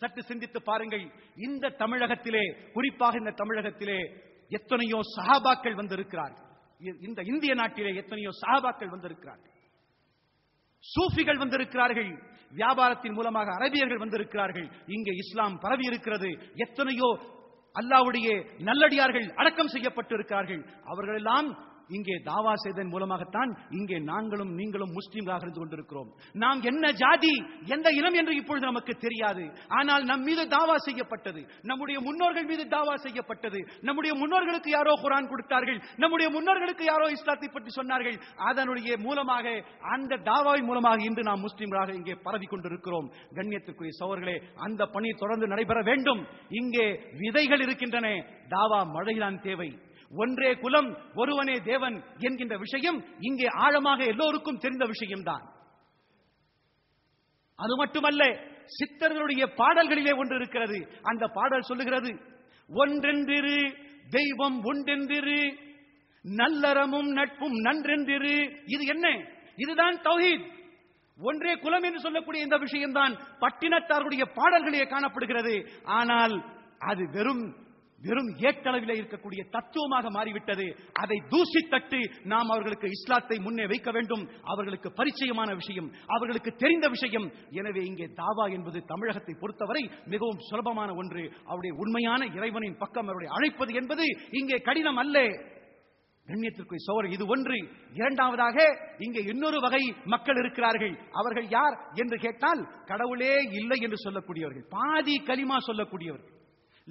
சற்று சிந்தித்து பாருங்கள். இந்த தமிழகத்திலே குறிப்பாக இந்த தமிழகத்திலே எத்தனையோ சஹாபாக்கள் வந்திருக்கிறார்கள். இந்த இந்திய நாட்டிலே எத்தனையோ சஹாபாக்கள் வந்திருக்கிறார்கள். சூஃபிகள் வந்திருக்கிறார்கள். வியாபாரத்தின் மூலமாக அரபியர்கள் வந்திருக்கிறார்கள். இங்கே இஸ்லாம் பரவி இருக்கிறது. எத்தனையோ அல்லாவுடைய நல்லடியார்கள் அடக்கம் செய்யப்பட்டிருக்கிறார்கள். அவர்களெல்லாம் இங்கே தாவா செய்ததன் மூலமாகத்தான் இங்கே நாங்களும் நீங்களும் முஸ்லீம்களாக இருந்து கொண்டிருக்கிறோம். நாம் என்ன ஜாதி எந்த இனம் என்று இப்பொழுது நமக்கு தெரியாது. ஆனால் நம் மீது தாவா செய்யப்பட்டது. நம்முடைய முன்னோர்கள் மீது தாவா செய்யப்பட்டது. நம்முடைய முன்னோர்களுக்கு யாரோ குரான் கொடுத்தார்கள். நம்முடைய முன்னோர்களுக்கு யாரோ இஸ்லாத்தை பற்றி சொன்னார்கள். அதனுடைய மூலமாக அந்த தாவாவின் மூலமாக இன்று நாம் முஸ்லீம்களாக இங்கே பரவி கொண்டிருக்கிறோம். கண்ணியத்துக்குரிய சோர்களே அந்த பணி தொடர்ந்து நடைபெற வேண்டும். இங்கே விதைகள் இருக்கின்றன. தாவா மழைதான் தேவை. ஒன்றே குலம் ஒருவனே தேவன் என்கின்ற விஷயம் இங்கே ஆழமாக எல்லோருக்கும் தெரிந்த விஷயம்தான். அது மட்டுமல்ல சித்தர்களுடைய பாடல்களிலே ஒன்று இருக்கிறது. அந்த பாடல் சொல்லுகிறது ஒன்றென்றிரு தெய்வம் ஒன்றென்றிரு நல்லறமும் நட்பும் நன்றென்றிரு. இது என்ன? இதுதான் தௌஹீத். ஒன்றே குலம் என்று சொல்லக்கூடிய இந்த விஷயம்தான் பட்டினத்தாருடைய பாடல்களிலே காணப்படுகிறது. ஆனால் அது வெறும் வெறும் ஏட்டளவில் இருக்கக்கூடிய தத்துவமாக மாறிவிட்டது. அதை தூசி தட்டு நாம் அவர்களுக்கு இஸ்லாத்தை முன்னே வைக்க வேண்டும். அவர்களுக்கு பரிச்சயமான விஷயம் அவர்களுக்கு தெரிந்த விஷயம். எனவே இங்கே தாவா என்பது தமிழகத்தை பொறுத்தவரை மிகவும் சுலபமான ஒன்று. அவருடைய உண்மையான இறைவனின் பக்கம் அவருடைய அழைப்பது என்பது இங்கே கடினம் அல்ல. கண்ணியத்திற்குரிய சோழர் இது ஒன்று. இரண்டாவதாக இங்கே இன்னொரு வகை மக்கள் இருக்கிறார்கள். அவர்கள் யார் என்று கேட்டால் கடவுளே இல்லை என்று சொல்லக்கூடியவர்கள். பாதி கலிமா சொல்லக்கூடியவர்கள்.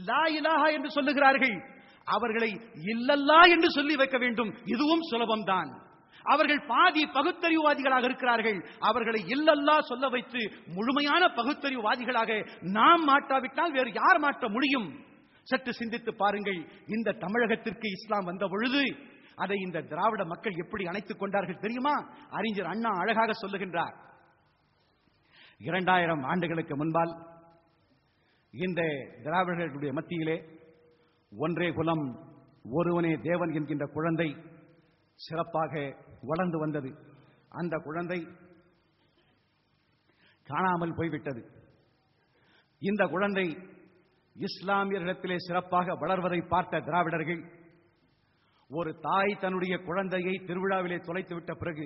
லா இலாஹா என்று சொல்லுகிறார்கள். அவர்களை இல்லல்லா என்று சொல்லி வைக்க வேண்டும். இதுவும் சுலபம்தான். அவர்கள் பாதி பகுத்தறிவுவாதிகளாக இருக்கிறார்கள். அவர்களை இல்லல்லா சொல்ல வைத்து முழுமையான பகுத்தறிவுவாதிகளாக நாம் மாட்டாவிட்டால் வேறு யார் மாற்ற முடியும்? சற்று சிந்தித்து பாருங்கள். இந்த தமிழகத்திற்கு இஸ்லாம் வந்த பொழுது அதை இந்த திராவிட மக்கள் எப்படி அணைத்துக் கொண்டார்கள் தெரியுமா? அறிஞர் அண்ணா அழகாக சொல்லுகின்றார். இரண்டாயிரம் ஆண்டுகளுக்கு முன்பால் இந்த திராவிடர்களுடைய மத்தியிலே ஒன்றே குலம் ஒருவனே தேவன் என்கின்ற குழந்தை சிறப்பாக வளர்ந்து வந்தது. அந்த குழந்தை காணாமல் போய்விட்டது. இந்த குழந்தை இஸ்லாமியர்களிடத்திலே சிறப்பாக வளர்வதை பார்த்த திராவிடர்கள் ஒரு தாய் தன்னுடைய குழந்தையை திருவிழாவிலே தொலைத்து விட்ட பிறகு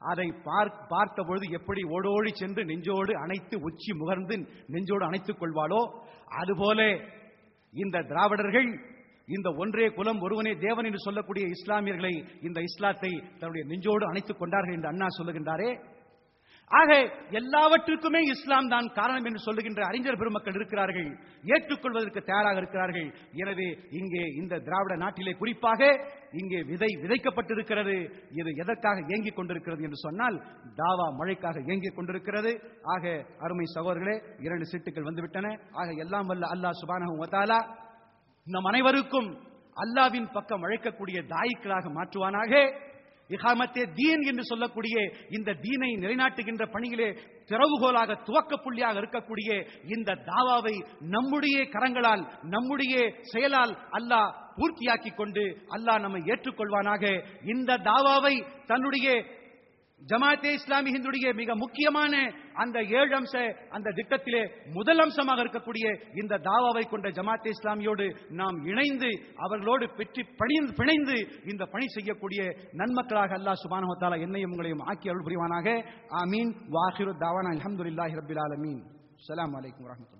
அதை பார்க்க- பார்த்த பொழுது எப்படி ஓடோடி சென்று நெஞ்சோடு அணைத்து உச்சி முகர்ந்து நெஞ்சோடு அணைத்துக் கொள்வாளோ? அதுபோல இந்த திராவிடர்கள் இந்த ஒன்றே குலம் ஒருவனே தேவன் என்று சொல்லக்கூடிய இஸ்லாமியர்களை இந்த இஸ்லாத்தை தன்னுடைய நெஞ்சோடு அணைத்துக் கொண்டார்கள் என்று அண்ணா சொல்லுகின்றாரே. ஆக எல்லாவற்றுக்குமே இஸ்லாம் தான் காரணம் என்று சொல்லுகின்ற அறிஞர் பெருமக்கள் இருக்கிறார்கள். ஏற்றுக்கொள்வதற்கு தயாராக இருக்கிறார்கள். எனவே இங்கே இந்த திராவிட நாட்டிலே குறிப்பாக இங்கே விதை விதைக்கப்பட்டிருக்கிறது. இது எதற்காக இயங்கிக் கொண்டிருக்கிறது என்று சொன்னால் தாவா மழைக்காக இயங்கிக் கொண்டிருக்கிறது. ஆக அருமை சகோதரர்களே இரண்டு சீட்டுகள் வந்துவிட்டன. ஆக எல்லாம் வல்ல அல்லாஹ் சுபானகம் வத்தாலா நம் அனைவருக்கும் அல்லாவின் பக்கம் அழைக்கக்கூடிய தாய்க்களாக மாற்றுவானாக. இகாமத்தே தீன் என்று சொல்லக்கூடிய இந்த தீனை நிலைநாட்டுகின்ற பணியிலே திறவுகோலாக துவக்க புள்ளியாக இருக்கக்கூடிய இந்த தாவாவை நம்முடைய கரங்களால் நம்முடைய செயலால் அல்லாஹ் பூர்த்தியாக்கி கொண்டு அல்லாஹ் நம்மை ஏற்றுக்கொள்வானாக. இந்த தாவாவை தன்னுடைய ஜமாத்தே இஸ்லாமி ஹிந்துடைய மிக முக்கியமான அந்த ஏழு அம்ச அந்த திட்டத்திலே முதல் அம்சமாக இருக்கக்கூடிய இந்த தாவாவை கொண்ட ஜமாத்தே இஸ்லாமியோடு நாம் இணைந்து அவர்களோடு பெற்று பணிந்து பிணைந்து இந்த பணி செய்யக்கூடிய நன்மக்களாக அல்லாஹ் சுபானஹத்தாலா என்னையும் உங்களையும் ஆக்கி அருள் புரிவானாக. ஆமீன். வாஹிரு தாவானா. அலமதுல்லாஹி ரப்பில் ஆலமீன். அஸ்ஸலாமு அலைக்கும் வரஹ்மத்துல்லாஹி